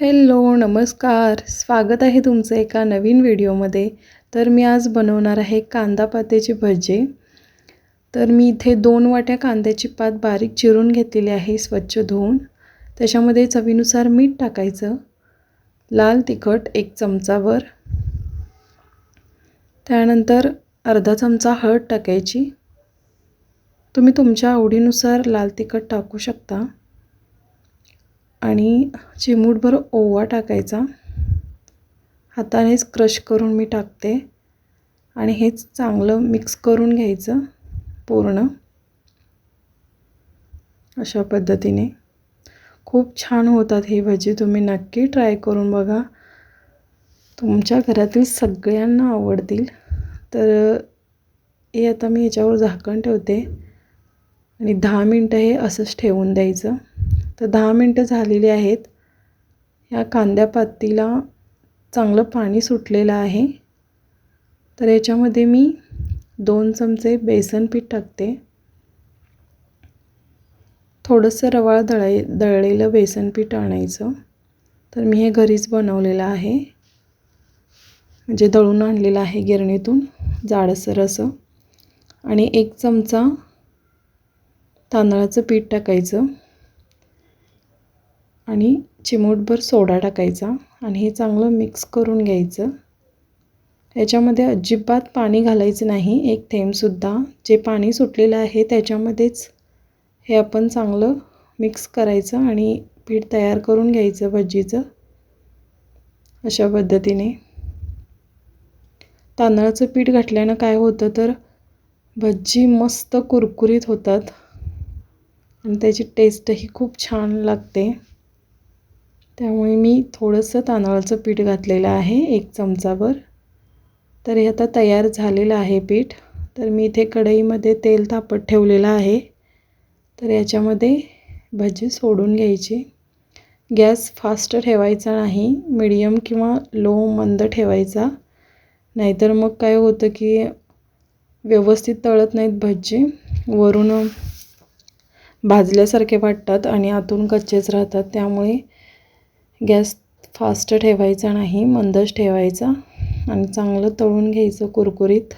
Hello नमस्कार. स्वागत आहे तुमचं एका नवीन व्हिडिओमध्ये. तर मी आज बनवणार आहे कांदा पात्याची भजे. तर मी इथे दोन वाट्या कांद्याची पात बारीक चिरून घेतलेली आहे स्वच्छ धुवून. त्याच्यामध्ये चवीनुसार मीठ टाकायचं. लाल तिखट एक चमचावर. त्यानंतर अर्धा चमचा हळद टाकायची. तुम्ही तुमच्या आवडीनुसार लाल तिखट टाकू शकता. आणि चिमूटभर ओवा टाकायचा. हातानेच क्रश करून मी टाकते. आणि हेच चांगलं मिक्स करून घ्यायचं पूर्ण. अशा पद्धतीने. खूप छान होतात ही भजी तुम्ही नक्की ट्राय करून बघा. तुमच्या घरातील सगळ्यांना आवडतील. तर हे आता मी ह्याच्यावर झाकण ठेवते. आणि दहा मिनटं हे असंच ठेवून द्यायचं. तर दहा मिनटं झालेली आहेत. ह्या कांद्या पातीला चांगलं पाणी सुटलेलं आहे. तर याच्यामध्ये मी दोन चमचे बेसन पीठ टाकते. थोडंसं रवाळ दळाय दळलेलं बेसन पीठ आणायचं. तर मी हे घरीच बनवलेलं आहे. म्हणजे दळून आणलेलं आहे गिरणीतून जाडसर असं. आणि एक चमचा तांदळाचं पीठ टाकायचं. आणि चिमूटभर सोडा टाकायचा आणि हे चांगलं मिक्स करून घ्यायचं. याच्यामध्ये अजिबात पाणी घालायचं नाही एक थेंबसुद्धा जे पाणी सुटलेलं आहे त्याच्यामध्येच हे आपण चांगलं मिक्स करायचं आणि पीठ तयार करून घ्यायचं भजीचं अशा पद्धतीने. तांदळाचं पीठ घातल्यानं काय होतं तर भजी मस्त कुरकुरीत होतात. आणि त्याची टेस्टही खूप छान लागते. त्यामुळे मी थोडंसं तांदळाचं पीठ घातलेलं आहे एक चमचाभर. तर हे आता तयार झालेलं आहे पीठ. तर मी इथे कढईमध्ये तेल तापत ठेवलेलं आहे. तर याच्यामध्ये भजी सोडून घ्यायची. गॅस फास्ट ठेवायचा नाही मिडियम किंवा लो मंद ठेवायचा. नाहीतर मग काय होतं की व्यवस्थित तळत नाहीत भजी. वरून भाजल्यासारखे वाटतात आणि आतून कच्चेच राहतात. त्यामुळे गॅस फास्ट ठेवायचा नाही मंदच ठेवायचा आणि चांगलं तळून घ्यायचं कुरकुरीत.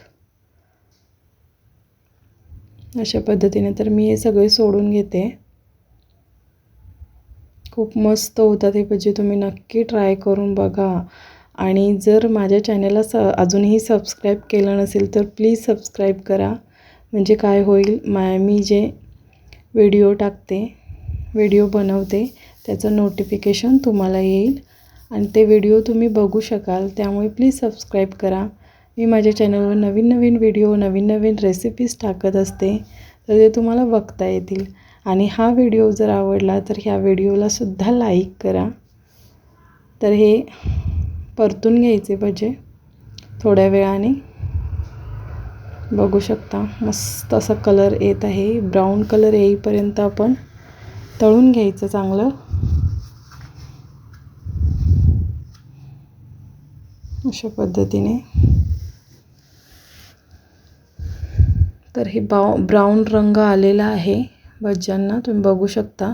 अशा पद्धतीने तर मी हे सगळे सोडून घेते. खूप मस्त होतात हे भजी तुम्ही नक्की ट्राय करून बघा. आणि जर माझ्या चॅनलला स अजूनही सबस्क्राईब केलं नसेल तर प्लीज सबस्क्राईब करा. म्हणजे काय होईल मा मी जे व्हिडिओ टाकते व्हिडिओ बनवते त्याचं नोटिफिकेशन तुम्हाला येईल. आणि ते व्हिडिओ तुम्ही बघू शकाल. त्यामुळे प्लीज सबस्क्राईब करा. मी माझ्या चॅनलवर नवीन नवीन व्हिडिओ नवीन नवीन रेसिपीज टाकत असते तर ते तुम्हाला बघता येतील. आणि हा व्हिडिओ जर आवडला तर ह्या व्हिडिओलासुद्धा लाईक करा. तर हे परतून घ्यायचे भजे. थोड्या वेळाने बघू शकता. मस्त असा कलर येत आहे. ब्राऊन कलर येईपर्यंत आपण तळून घ्यायचं चांगलं. अशा पद्धतीने. तर हे बाव ब्राऊन रंग आलेला आहे. भज्यांना तुम्ही बघू शकता.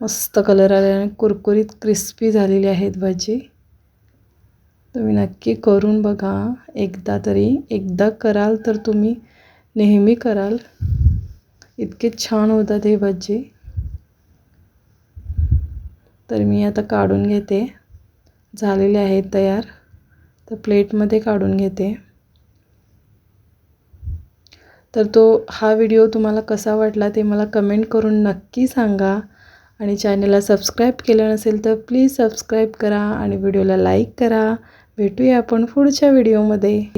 मस्त कलर आल्याने कुरकुरीत क्रिस्पी झालेली आहेत भजी. तुम्ही नक्की करून बघा. एकदा तरी एकदा कराल तर तुम्ही नेहमी कराल. इतके छान होतात हे भजी. तर मी आता काढून घेते. झालेले आहेत तयार. तर प्लेटमध्ये काढून घेते. तर तो हा व्हिडिओ तुम्हाला कसा वाटला ते मला कमेंट करून नक्की सांगा. आणि चॅनलला सबस्क्राईब केलं नसेल तर प्लीज सबस्क्राईब करा आणि व्हिडिओला लाईक करा. भेटूया आपण पुढच्या व्हिडिओमध्ये.